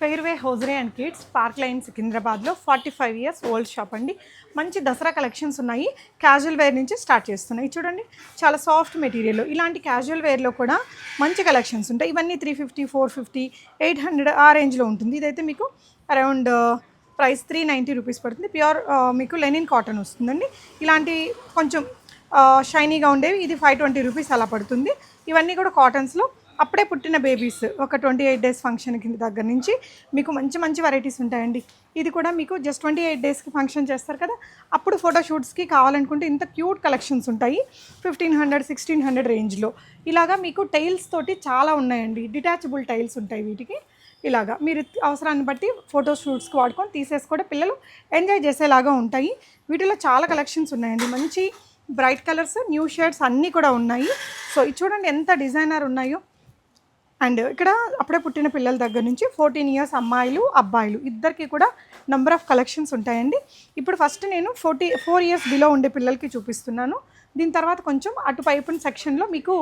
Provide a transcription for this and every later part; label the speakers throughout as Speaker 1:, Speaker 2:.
Speaker 1: Fairway hosiery and kids Park Lane సికింద్రాబాద్లో forty five years old shop అండి. మంచి Dasara collections ఉన్నాయి. క్యాజువల్ వేర్ నుంచి స్టార్ట్ చేస్తున్నాయి. చూడండి చాలా సాఫ్ట్ మెటీరియల్. ఇలాంటి క్యాజువల్ వేర్లో కూడా మంచి కలెక్షన్స్ ఉంటాయి. ఇవన్నీ three fifty four fifty eight hundred ఆ రేంజ్లో ఉంటుంది. ఇదైతే మీకు around price three ninety rupees పడుతుంది. ప్యూర్ uh, మీకు లెనిన్ కాటన్ వస్తుందండి. ఇలాంటి కొంచెం uh, షైనీగా ఉండేవి. ఇది ఫైవ్ ట్వంటీ రూపీస్ అలా పడుతుంది. ఇవన్నీ కూడా కాటన్స్లో అప్పుడే పుట్టిన బేబీస్ ఒక ట్వంటీ ఎయిట్ డేస్ ఫంక్షన్ కింద దగ్గర నుంచి మీకు మంచి మంచి వెరైటీస్ ఉంటాయండి. ఇది కూడా మీకు జస్ట్ ట్వంటీ ఎయిట్ డేస్కి ఫంక్షన్ చేస్తారు కదా అప్పుడు ఫోటోషూట్స్కి కావాలనుకుంటే ఇంత క్యూట్ కలెక్షన్స్ ఉంటాయి ఫిఫ్టీన్ హండ్రెడ్ సిక్స్టీన్ హండ్రెడ్ రేంజ్లో ఇలాగా మీకు టైల్స్ తోటి చాలా ఉన్నాయండి. డిటాచబుల్ టైల్స్ ఉంటాయి వీటికి. ఇలాగా మీరు అవసరాన్ని బట్టి ఫోటో షూట్స్కి వాడుకొని తీసేసుకుంటే పిల్లలు ఎంజాయ్ చేసేలాగా ఉంటాయి. వీటిలో చాలా కలెక్షన్స్ ఉన్నాయండి. మంచి బ్రైట్ కలర్స్ న్యూ షేడ్స్ అన్నీ కూడా ఉన్నాయి. సో ఇది చూడండి ఎంత డిజైనర్ ఉన్నాయో. అండ్ ఇక్కడ అప్పుడే పుట్టిన పిల్లల దగ్గర నుంచి ఫోర్టీన్ ఇయర్స్ అమ్మాయిలు అబ్బాయిలు ఇద్దరికి కూడా నెంబర్ ఆఫ్ కలెక్షన్స్ ఉంటాయండి. ఇప్పుడు ఫస్ట్ నేను ఫోర్టీ ఫోర్ ఇయర్స్ బిలో ఉండే పిల్లలకి చూపిస్తున్నాను. దీని తర్వాత కొంచెం అటు పైపున సెక్షన్లో మీకు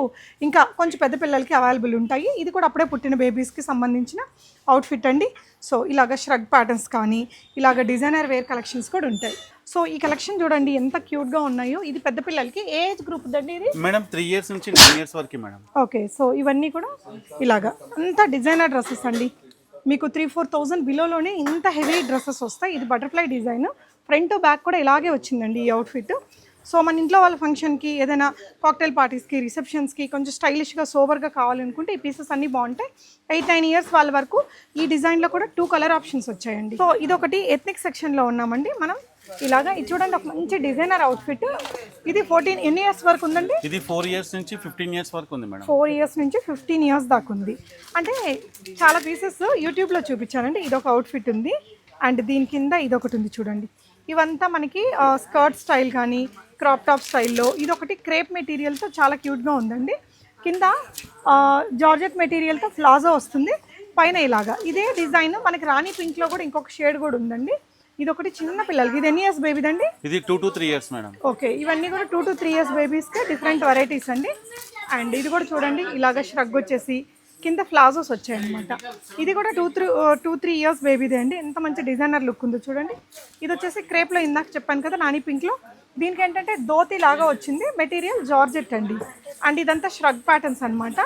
Speaker 1: ఇంకా కొంచెం పెద్ద పిల్లలకి అవైలబుల్ ఉంటాయి. ఇది కూడా అప్పుడే పుట్టిన బేబీస్కి సంబంధించిన అవుట్ఫిట్ అండి. సో ఇలాగ ష్రగ్ ప్యాటర్న్స్ కానీ ఇలాగ డిజైనర్ వేర్ కలెక్షన్స్ కూడా ఉంటాయి. సో ఈ కలెక్షన్ చూడండి ఎంత క్యూట్గా ఉన్నాయో. ఇది పెద్ద పిల్లలకి ఏజ్ గ్రూప్ దండి ఇది?
Speaker 2: మేడం త్రీ ఇయర్స్ నుంచి నైన్ ఇయర్స్ వరకు మేడం.
Speaker 1: ఓకే సో ఇవన్నీ కూడా ఇలాగా. అంత డిజైనర్ డ్రెస్సెస్ అండి. మీకు త్రీ ఫోర్ థౌజండ్ బిలోలోనే ఇంత హెవీ డ్రెస్సెస్ వస్తాయి. ఇది బటర్ఫ్లై డిజైన్ ఫ్రంట్ బ్యాక్ కూడా ఇలాగే వచ్చిందండి ఈ అవుట్ఫిట్ సో మన ఇంట్లో వాళ్ళ ఫంక్షన్కి ఏదైనా కాక్టైల్ పార్టీస్కి రిసెప్షన్స్కి కొంచెం స్టైలిష్గా సోబర్గా కావాలనుకుంటే ఈ పీసెస్ అన్నీ బాగుంటాయి. ఎయిట్ నైన్ ఇయర్స్ వాళ్ళ వరకు ఈ డిజైన్లో కూడా టూ కలర్ ఆప్షన్స్ వచ్చాయండి. సో ఇదొకటి ఎథ్నిక్ సెక్షన్లో ఉన్నామండి. మనం ఇలాగా ఇది చూడండి ఒక మంచి డిజైనర్ అవుట్ఫిట్ ఇది ఫోర్టీన్ ఎన్ని ఇయర్స్ వరకు ఉందండి?
Speaker 2: ఇది ఫోర్ ఇయర్స్ నుంచి ఫిఫ్టీన్ ఇయర్స్ వరకు ఉంది మేడం.
Speaker 1: ఫోర్ ఇయర్స్ నుంచి ఫిఫ్టీన్ ఇయర్స్ దాకా ఉంది. అంటే చాలా పీసెస్ యూట్యూబ్లో చూపించానండి ఇదొక అవుట్ఫిట్ ఉంది. అండ్ దీని కింద ఇదొకటి ఉంది చూడండి. ఇవంతా మనకి స్కర్ట్ స్టైల్ కానీ క్రాప్ టాప్ స్టైల్లో ఇదొకటి క్రేప్ మెటీరియల్తో చాలా క్యూట్గా ఉందండి. కింద జార్జెట్ మెటీరియల్తో ప్లాజో వస్తుంది. పైన ఇలాగా. ఇదే డిజైన్ మనకి రాణి పింక్లో కూడా ఇంకొక షేడ్ కూడా ఉందండి. ఇది ఒకటి చిన్న పిల్లలకి. ఇది ఎన్ని ఇయర్స్ బేబీదండి
Speaker 2: ఇది two to three years madam
Speaker 1: okay ఇవన్నీ కూడా టూ టు త్రీ ఇయర్స్ బేబీస్కి డిఫరెంట్ వెరైటీస్ అండి. అండ్ ఇది కూడా చూడండి ఇలాగ ష్రగ్ వచ్చేసి కింద ఫ్లాజోస్ వచ్చాయన్నమాట. ఇది కూడా two three two three years బేబీదే అండి. ఎంత మంచి డిజైనర్ లుక్ ఉందో చూడండి. ఇది వచ్చేసి క్రేప్లో ఇందాక చెప్పాను కదా నాని పింక్లో దీనికి ఏంటంటే ధోతి లాగా వచ్చింది మెటీరియల్ జార్జెట్ అండి. అండ్ ఇదంతా ష్రగ్ ప్యాటర్న్స్ అన్నమాట.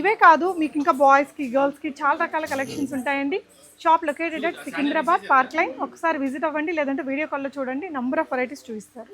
Speaker 1: ఇవే కాదు మీకు ఇంకా బాయ్స్కి గర్ల్స్కి చాలా రకాల కలెక్షన్స్ ఉంటాయండి. Shop located at Secunderabad Park Lane ఒకసారి విజిట్ అవ్వండి లేదంటే వీడియో కాల్లో చూడండి. నంబర్ ఆఫ్ వెరైటీస్ చూపిస్తారు.